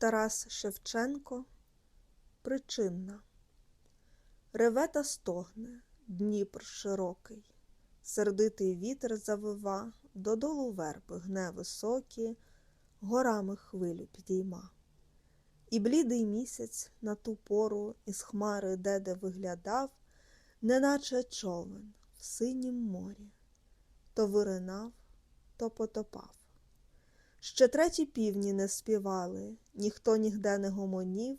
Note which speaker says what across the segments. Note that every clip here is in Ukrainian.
Speaker 1: Тарас Шевченко Причинна Реве та стогне Дніпр широкий, сердитий вітер завива, додолу верби гне високі, горами хвилю підійма. І блідий місяць на ту пору із хмари деде виглядав, неначе човен в синім морі, то виринав, то потопав. Ще треті півні не співали, ніхто нігде не гомонів,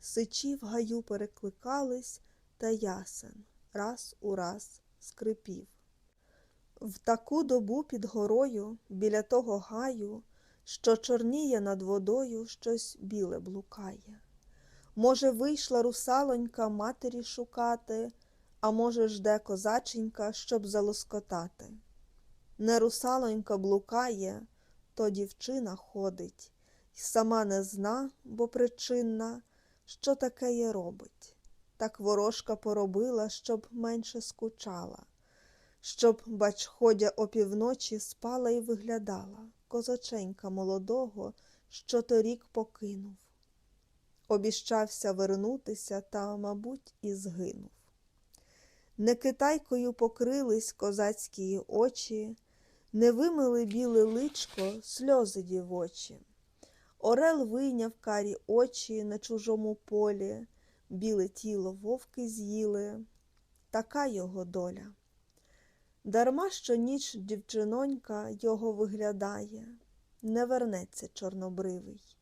Speaker 1: сичі в гаю перекликались, та ясен раз у раз скрипів. В таку добу під горою, біля того гаю, що чорніє над водою, щось біле блукає. Може, вийшла русалонька матері шукати, а може, жде козаченька, щоб залоскотати. Не русалонька блукає, то дівчина ходить, й сама не зна, бо причинна, що таке є робить. Так ворожка поробила, щоб менше скучала, щоб, бач, ходя опівночі, спала і виглядала козаченька молодого, що торік покинув. Обіщався вернутися, та, мабуть, і згинув. Не китайкою покрились козацькі очі, не вимили біле личко, сльози дівочі. Орел вийняв карі очі на чужому полі, біле тіло вовки з'їли, така його доля. Дарма що ніч дівчинонька його виглядає, не вернеться чорнобривий,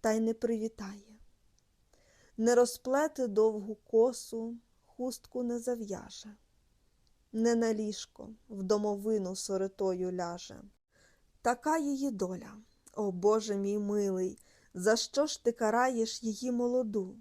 Speaker 1: та й не привітає, не розплете довгу косу, хустку не зав'яже, не на ліжко в домовину соритою ляже. Така її доля, о Боже мій милий, за що ж ти караєш її молоду?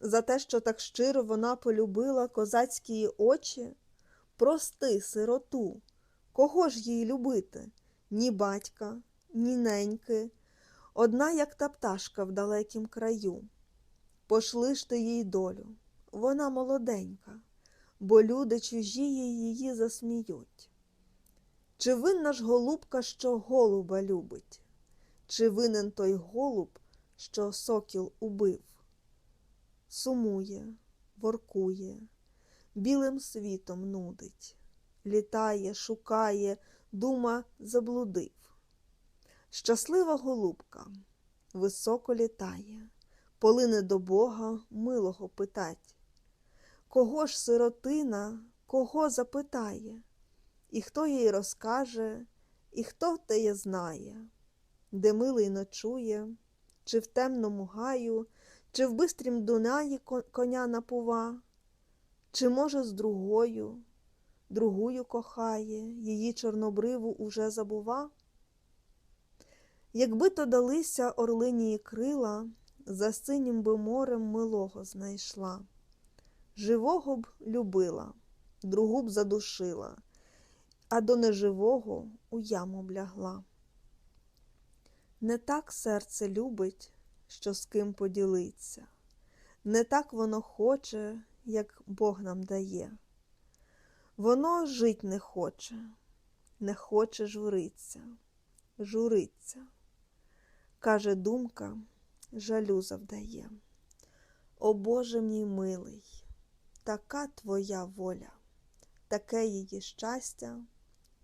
Speaker 1: За те, що так щиро вона полюбила козацькі очі? Прости, сироту, кого ж їй любити? Ні батька, ні неньки, одна, як та пташка в далекім краю. Пошли ж ти їй долю, вона молоденька, бо люди чужі її засміють. Чи винна ж голубка, що голуба любить? Чи винен той голуб, що сокіл убив? Сумує, воркує білим світом нудить, літає, шукає, дума заблудив. Щаслива голубка високо літає, полине до Бога милого питать. Кого ж сиротина, кого запитає, і хто їй розкаже, і хто теє знає, де милий ночує, чи в темному гаю, чи в бистрім дунаї коня напува. Чи, може, з другою, другою кохає, її чорнобриву уже забува? Якби то далися орлинії крила, за синім би морем милого знайшла, живого б любила, другу б задушила, а до неживого у яму б лягла. Не так серце любить, що з ким поділиться, не так воно хоче як Бог нам дає. Воно жить не хоче, не хоче журиться, журиться. Каже, думка, жалю завдає. О Боже мій милий, така твоя воля, таке її щастя,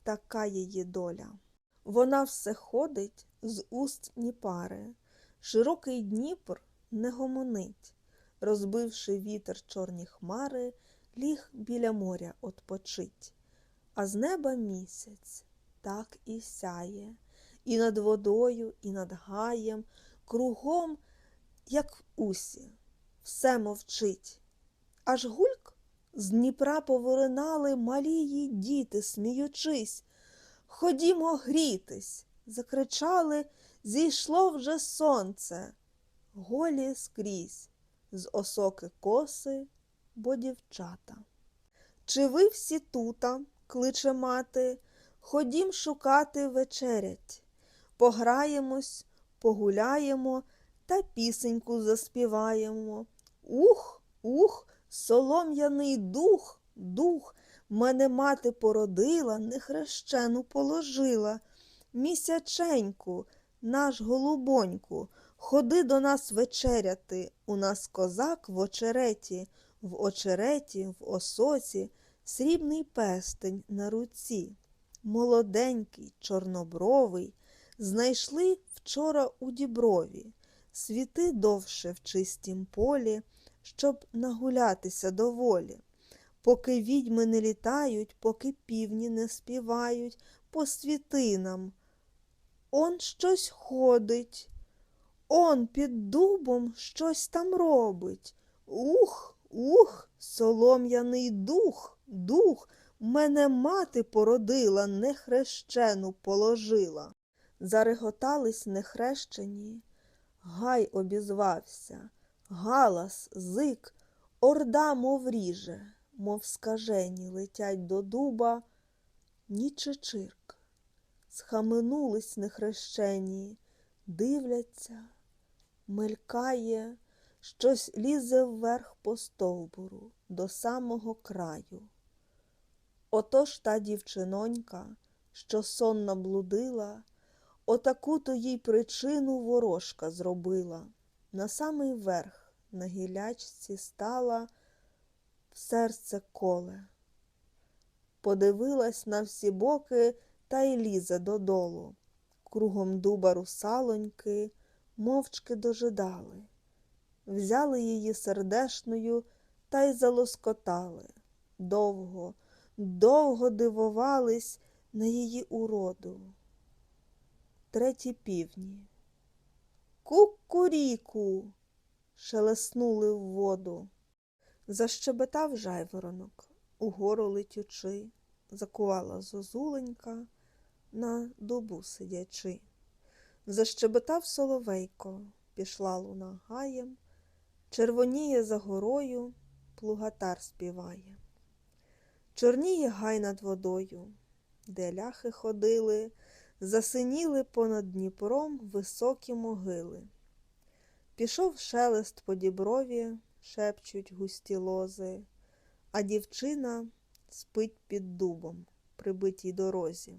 Speaker 1: така її доля. Вона все ходить з уст ні пари, широкий Дніпр не гомонить розбивши вітер чорні хмари, ліг біля моря отпочить. А з неба місяць так і сяє, і над водою, і над гаєм, кругом, як усі, все мовчить. Аж гульк з Дніпра повиринали малії діти, сміючись. Ходімо грітись, закричали, зійшло вже сонце, голі скрізь з осоки коси, бо дівчата. Чи ви всі тута, кличе мати, ходім шукати вечерять, пограємось, погуляємо та пісеньку заспіваємо. Ух, ух, солом'яний дух, дух, мене мати породила, нехрещену положила, місяченьку, наш голубоньку, Ходи до нас вечеряти, у нас козак в очереті, в очереті, в осоці, срібний пестень на руці. Молоденький, чорнобровий, знайшли вчора у діброві, світи довше в чистім полі, щоб нагулятися доволі. Поки відьми не літають, поки півні не співають, по світинам. Он щось ходить, он під дубом щось там робить. Ух, ух, солом'яний дух, дух, мене мати породила, нехрещену положила. Зареготались нехрещені, гай обізвався, галас, зик, орда, мов ріже, мов скажені летять до дуба, ні чирк. Схаменулись нехрещені, дивляться, мелькає, щось лізе вверх по стовбуру до самого краю. Отож та дівчинонька, що сонно блудила, отаку то їй причину ворожка зробила. На самий верх на гілячці стала в серце коле. Подивилась на всі боки та й лізе додолу. Кругом дуба русалоньки мовчки дожидали. Взяли її сердешною та й залоскотали. Довго, довго дивувались на її уроду. Треті півні. Кукуріку. шелеснули в воду. Защебетав жайворонок, угору летючи, закувала зозуленька на дубу сидячи. Защебетав соловейко, пішла луна гаєм, червоніє за горою, плугатар співає. Чорніє гай над водою, де ляхи ходили, засиніли понад Дніпром високі могили. Пішов шелест по діброві, шепчуть густі лози, а дівчина спить під дубом, прибитій дорозі.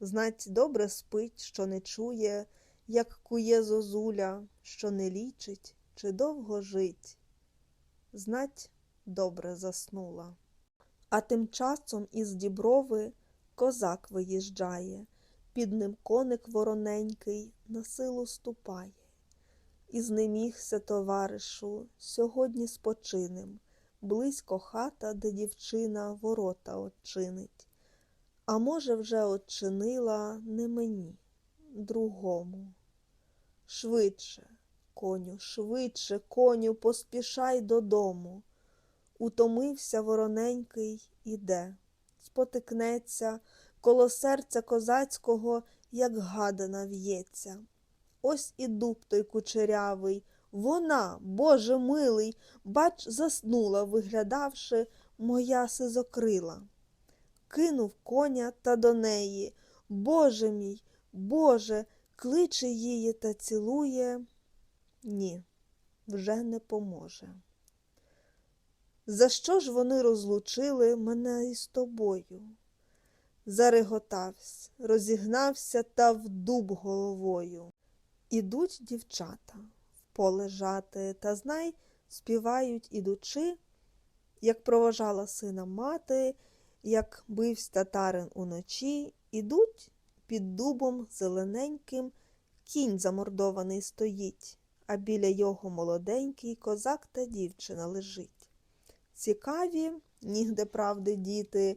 Speaker 1: Знать, добре спить, що не чує, як кує зозуля, що не лічить, чи довго жить. Знать, добре заснула. А тим часом із діброви козак виїжджає, під ним коник вороненький на силу ступає. І знемігся, товаришу, сьогодні спочинем, близько хата, де дівчина ворота очинить. А може, вже очинила не мені, другому. Швидше, коню, швидше, коню, поспішай додому. Утомився вороненький іде, спотикнеться, коло серця козацького, як гадана в'ється. Ось і дуб той кучерявий, вона, Боже милий, бач, заснула, виглядавши, моя сизокрила. Кинув коня та до неї. Боже мій, Боже, кличе її та цілує. Ні, вже не поможе. За що ж вони розлучили мене із тобою? Зареготався, розігнався та в дуб головою. Ідуть дівчата в поле жати, та знай, співають ідучи, як проважала сина мати, як бивсь татарин уночі, ідуть під дубом зелененьким, кінь замордований стоїть, а біля його молоденький козак та дівчина лежить. Цікаві, нігде правди діти,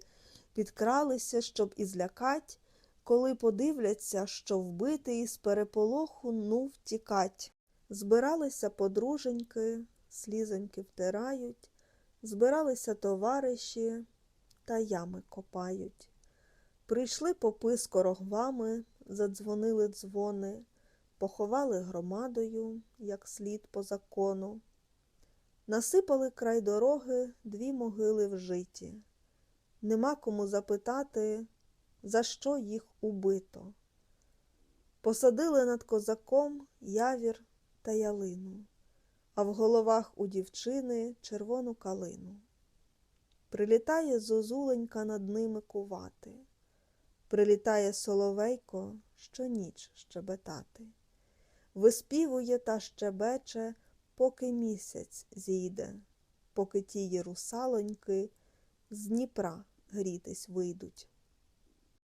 Speaker 1: підкралися, щоб і злякать, коли подивляться, що вбитий із переполоху ну втікать. Збиралися подруженьки, слізоньки втирають, збиралися товариші та ями копають. Прийшли попи з корогвами, задзвонили дзвони, поховали громадою, як слід по закону. Насипали край дороги дві могили в житі. Нема кому запитати, за що їх убито. Посадили над козаком явір та ялину, а в головах у дівчини червону калину. Прилітає зозуленька над ними кувати, прилітає соловейко щоніч щебетати. виспівує та щебече, поки місяць зійде, поки тії русалоньки з Дніпра грітись вийдуть.